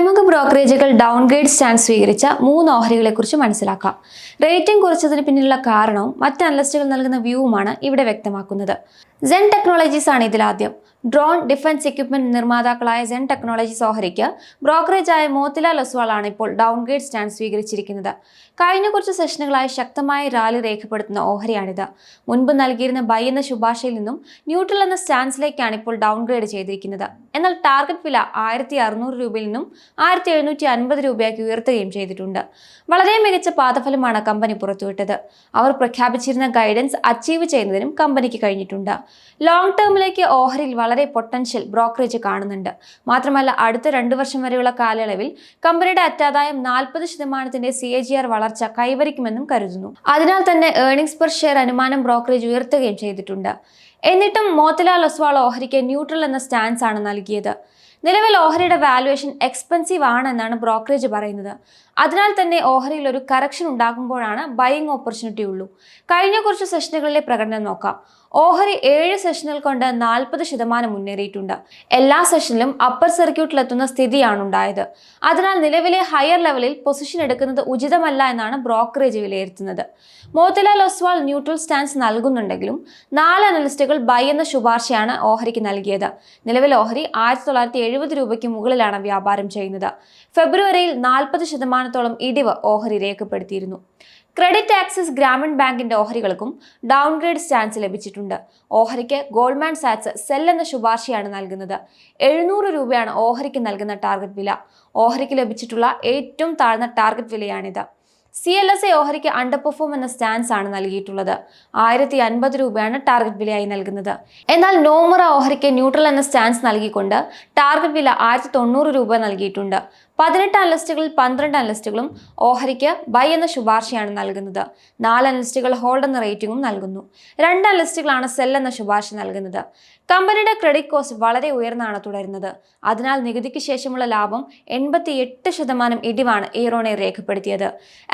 പ്രമുഖ ബ്രോക്കറേജുകൾ downgrade stand സ്വീകരിച്ച മൂന്ന് ഓഹരികളെക്കുറിച്ച് മനസ്സിലാക്കാം. റേറ്റിംഗ് കുറച്ചതിന് പിന്നിലുള്ള കാരണവും മറ്റ് അനലിസ്റ്റുകൾ നൽകുന്ന വ്യൂവുമാണ് ഇവിടെ വ്യക്തമാക്കുന്നത്. സെൻ ടെക്നോളജീസ് ആണ് ഇതിലാദ്യം. ഡ്രോൺ ഡിഫൻസ് എക്യുപ്മെന്റ് നിർമ്മാതാക്കളായ സെൻ ടെക്നോളജീസ് ഓഹരിക്ക് ബ്രോക്കറേജായ മോത്തിലാൽ ഒസ്വാൾ ആണ് ഇപ്പോൾ ഡൗൺഗ്രേഡ് സ്റ്റാൻഡ് സ്വീകരിച്ചിരിക്കുന്നത്. കഴിഞ്ഞ കുറച്ച് സെഷനുകളായി ശക്തമായ റാലി രേഖപ്പെടുത്തുന്ന ഓഹരിയാണിത്. മുൻപ് നൽകിയിരുന്ന ബൈ എന്ന ശുപാർശയിൽ നിന്നും ന്യൂട്രൽ എന്ന സ്റ്റാൻസിലേക്കാണ് ഇപ്പോൾ ഡൗൺഗ്രേഡ് ചെയ്തിരിക്കുന്നത്. എന്നാൽ ടാർഗറ്റ് വില ആയിരത്തി അറുന്നൂറ് രൂപയിൽ നിന്നും ആയിരത്തി എഴുന്നൂറ്റി അൻപത് രൂപയാക്കി ഉയർത്തുകയും ചെയ്തിട്ടുണ്ട്. വളരെ മികച്ച പാദഫലമാണ് കമ്പനി പുറത്തുവിട്ടത്. അവർ പ്രഖ്യാപിച്ചിരുന്ന ഗൈഡൻസ് അച്ചീവ് ചെയ്യുന്നതിനും കമ്പനിക്ക് കഴിഞ്ഞിട്ടുണ്ട്. ലോങ് ടേമിലേക്ക് ഓഹരിയിൽ വളരെ പൊട്ടൻഷ്യൽ ബ്രോക്കറേജ് കാണുന്നുണ്ട്. മാത്രമല്ല അടുത്ത രണ്ടു വർഷം വരെയുള്ള കാലയളവിൽ കമ്പനിയുടെ അറ്റാദായം നാൽപ്പത് ശതമാനത്തിന്റെ സി എ ജി ആർ വളർച്ച കൈവരിക്കുമെന്നും കരുതുന്നു. അതിനാൽ തന്നെ ഏർണിംഗ്സ് പെർ ഷെയർ അനുമാനം ബ്രോക്കറേജ് ഉയർത്തുകയും ചെയ്തിട്ടുണ്ട്. എന്നിട്ടും മോത്തിലാൽ ഒസ്വാൾ ഓഹരിക്ക് ന്യൂട്രൽ എന്ന സ്റ്റാൻസ് ആണ് നൽകിയത്. നിലവിൽ ഓഹരിയുടെ വാല്യുവേഷൻ എക്സ്പെൻസീവ് ആണെന്നാണ് ബ്രോക്കറേജ് പറയുന്നത്. അതിനാൽ തന്നെ ഓഹരിയിൽ ഒരു കറക്ഷൻ ഉണ്ടാകുമ്പോഴാണ് ബൈയിങ് ഓപ്പർച്യൂണിറ്റി ഉള്ളൂ. കഴിഞ്ഞ കുറച്ച് സെഷനുകളിലെ പ്രകടനം നോക്കാം. ഓഹരി ഏഴ് സെഷനുകൾ കൊണ്ട് നാൽപ്പത് ശതമാനം മുന്നേറിയിട്ടുണ്ട്. എല്ലാ സെഷനിലും അപ്പർ സർക്യൂട്ടിലെത്തുന്ന സ്ഥിതിയാണ് ഉണ്ടായത്. അതിനാൽ നിലവിലെ ഹയർ ലെവലിൽ പൊസിഷൻ എടുക്കുന്നത് ഉചിതമല്ല എന്നാണ് ബ്രോക്കറേജ് വിലയിരുത്തുന്നത്. മോത്തിലാൽ ഒസ്വാൾ ന്യൂട്രൽ സ്റ്റാൻസ് നൽകുന്നുണ്ടെങ്കിലും നാല് അനലിസ്റ്റുകൾ ബൈ എന്ന ശുപാർശയാണ് ഓഹരിക്ക് നൽകിയത്. നിലവിൽ ഓഹരി ആയിരത്തി എഴുപത് രൂപയ്ക്ക് മുകളിലാണ് വ്യാപാരം ചെയ്യുന്നത്. ഫെബ്രുവരിയിൽ നാൽപ്പത് ശതമാനത്തോളം ഇടിവ് ഓഹരി രേഖപ്പെടുത്തിയിരുന്നു. ക്രെഡിറ്റ് ആക്സിസ് ഗ്രാമീൺ ബാങ്കിന്റെ ഓഹരികൾക്കും ഡൗൺഗ്രേഡ് സ്റ്റാൻസ് ലഭിച്ചിട്ടുണ്ട്. ഓഹരിക്ക് ഗോൾഡ്മാൻ സാറ്റ്സ് സെൽ എന്ന ശുപാർശയാണ് നൽകുന്നത്. എഴുന്നൂറ് രൂപയാണ് ഓഹരിക്ക് നൽകുന്ന ടാർഗറ്റ് വില. ഓഹരിക്ക് ലഭിച്ചിട്ടുള്ള ഏറ്റവും താഴ്ന്ന ടാർഗറ്റ് വിലയാണിത്. സി എൽ എസ് എ ഓഹരിക്ക് അണ്ടർ പെർഫോം എന്ന സ്റ്റാൻസ് ആണ് നൽകിയിട്ടുള്ളത്. ആയിരത്തി അൻപത് രൂപയാണ് ടാർഗറ്റ് വിലയായി നൽകുന്നത്. എന്നാൽ നോമുറ ഓഹരിക്ക് ന്യൂട്രൽ എന്ന സ്റ്റാൻസ് നൽകിക്കൊണ്ട് ടാർഗറ്റ് വില ആയിരത്തി തൊണ്ണൂറ് രൂപ നൽകിയിട്ടുണ്ട്. പതിനെട്ട് അനലിസ്റ്റുകളിൽ പന്ത്രണ്ട് അനലിസ്റ്റുകളും ഓഹരിക്ക് ബൈ എന്ന ശുപാർശയാണ് നൽകുന്നത്. നാല് അനലിസ്റ്റുകൾ ഹോൾഡ് എന്ന റേറ്റിംഗും നൽകുന്നു. രണ്ട് അനലിസ്റ്റുകളാണ് സെൽ എന്ന ശുപാർശ നൽകുന്നത്. കമ്പനിയുടെ ക്രെഡിറ്റ് കോസ്റ്റ് വളരെ ഉയർന്നാണ് തുടരുന്നത്. അതിനാൽ നികുതിക്ക് ശേഷമുള്ള ലാഭം എൺപത്തി എട്ട് ശതമാനം ഇടിവാണ് ഈറോണെ രേഖപ്പെടുത്തിയത്.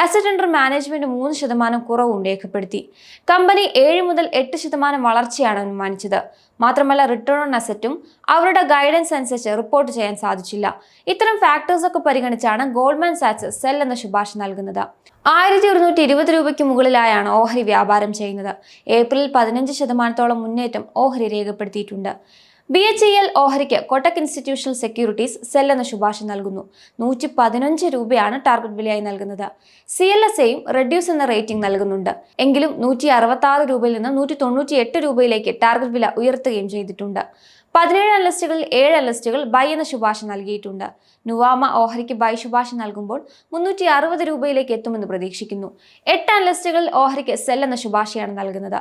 അസറ്റ് അണ്ടർ മാനേജ്മെന്റ് മൂന്ന് ശതമാനം കുറവും രേഖപ്പെടുത്തി. കമ്പനി ഏഴ് മുതൽ എട്ട് ശതമാനം വളർച്ചയാണ് അനുമാനിച്ചത്. മാത്രമല്ല റിട്ടേൺ ഓൺ അസറ്റും അവരുടെ ഗൈഡൻസ് അനുസരിച്ച് റിപ്പോർട്ട് ചെയ്യാൻ സാധിച്ചില്ല. ഇത്തരം ഫാക്ടേഴ്സൊക്കെ പരിഗണിച്ചാണ് ഗോൾഡ്മാൻ സാറ്റ്സ് സെൽ എന്ന ശുപാർശ നൽകുന്നത്. ആയിരത്തി ഒരുന്നൂറ്റി ഇരുപത് രൂപയ്ക്ക് മുകളിലായാണ് ഓഹരി വ്യാപാരം ചെയ്യുന്നത്. ഏപ്രിൽ പതിനഞ്ച് ശതമാനത്തോളം മുന്നേറ്റം ഓഹരി രേഖപ്പെടുത്തിയിട്ടുണ്ട്. ബി എച്ച് ഇ എൽ ഓഹരിക്ക് കൊട്ടക് ഇൻസ്റ്റിറ്റ്യൂഷണൽ സെക്യൂരിറ്റീസ് സെൽ എന്ന ശുപാർശ നൽകുന്നു. നൂറ്റി പതിനഞ്ച് രൂപയാണ് ടാർഗറ്റ് വിലയായി നൽകുന്നത്. സി എൽ എസ് എയും റെഡ്യൂസ് എന്ന റേറ്റിംഗ് നൽകുന്നുണ്ട്. എങ്കിലും നൂറ്റി അറുപത്തി ആറ് രൂപയിൽ നിന്ന് നൂറ്റി തൊണ്ണൂറ്റി എട്ട് രൂപയിലേക്ക് ടാർഗറ്റ് വില ഉയർത്തുകയും ചെയ്തിട്ടുണ്ട്. പതിനേഴ് അനലിസ്റ്റുകളിൽ ഏഴ് അനലിസ്റ്റുകൾ ബൈ എന്ന ശുപാർശ നൽകിയിട്ടുണ്ട്. നുവാമ ഓഹരിക്ക് ബൈ ശുപാർശ നൽകുമ്പോൾ മുന്നൂറ്റി അറുപത് രൂപയിലേക്ക് എത്തുമെന്ന് പ്രതീക്ഷിക്കുന്നു. എട്ട് അനലിസ്റ്റുകളിൽ ഓഹരിക്ക് സെൽ എന്ന ശുപാർശയാണ് നൽകുന്നത്.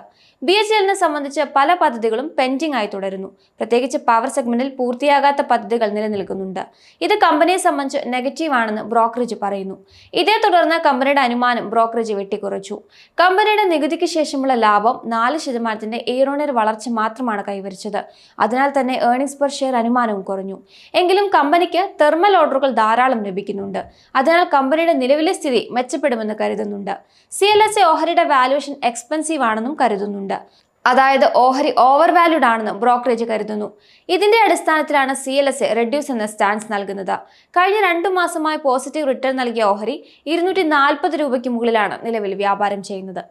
ബി എച്ച് എല്ലിനെ സംബന്ധിച്ച് പല പദ്ധതികളും പെൻഡിംഗ് ആയി തുടരുന്നു. പ്രത്യേകിച്ച് പവർ സെഗ്മെന്റിൽ പൂർത്തിയാകാത്ത പദ്ധതികൾ നിലനിൽക്കുന്നുണ്ട്. ഇത് കമ്പനിയെ സംബന്ധിച്ച് നെഗറ്റീവ് ആണെന്ന് ബ്രോക്കറേജ് പറയുന്നു. ഇതേ തുടർന്ന് കമ്പനിയുടെ അനുമാനം ബ്രോക്കറേജ് വെട്ടിക്കുറച്ചു. കമ്പനിയുടെ നികുതിക്ക് ശേഷമുള്ള ലാഭം നാല് ശതമാനത്തിന്റെ ഏറോണിയർ വളർച്ച മാത്രമാണ് കൈവരിച്ചത്. അതിനാൽ ഏർണിംഗ്സ് പെർ ഷെയർ അനുമാനവും കുറഞ്ഞു. എങ്കിലും കമ്പനിക്ക് തെർമൽ ഓർഡറുകൾ ധാരാളം ലഭിക്കുന്നുണ്ട്. അതിനാൽ കമ്പനിയുടെ നിലവിലെ സ്ഥിതി മെച്ചപ്പെടുമെന്ന് കരുതുന്നുണ്ട്. സി എൽ എസ് എ ഓഹരിയുടെ വാല്യുവേഷൻ എക്സ്പെൻസീവ് ആണെന്നും കരുതുന്നുണ്ട്. അതായത് ഓഹരി ഓവർ വാല്യൂഡ് ആണെന്ന് ബ്രോക്കറേജ് കരുതുന്നു. ഇതിന്റെ അടിസ്ഥാനത്തിലാണ് സി എൽ എസ് റെഡ്യൂസ് എന്ന സ്റ്റാൻസ് നൽകുന്നത്. കഴിഞ്ഞ രണ്ടു മാസമായി പോസിറ്റീവ് റിട്ടേൺ നൽകിയ ഓഹരി ഇരുന്നൂറ്റി നാൽപ്പത് രൂപയ്ക്ക് മുകളിലാണ് നിലവിൽ വ്യാപാരം ചെയ്യുന്നത്.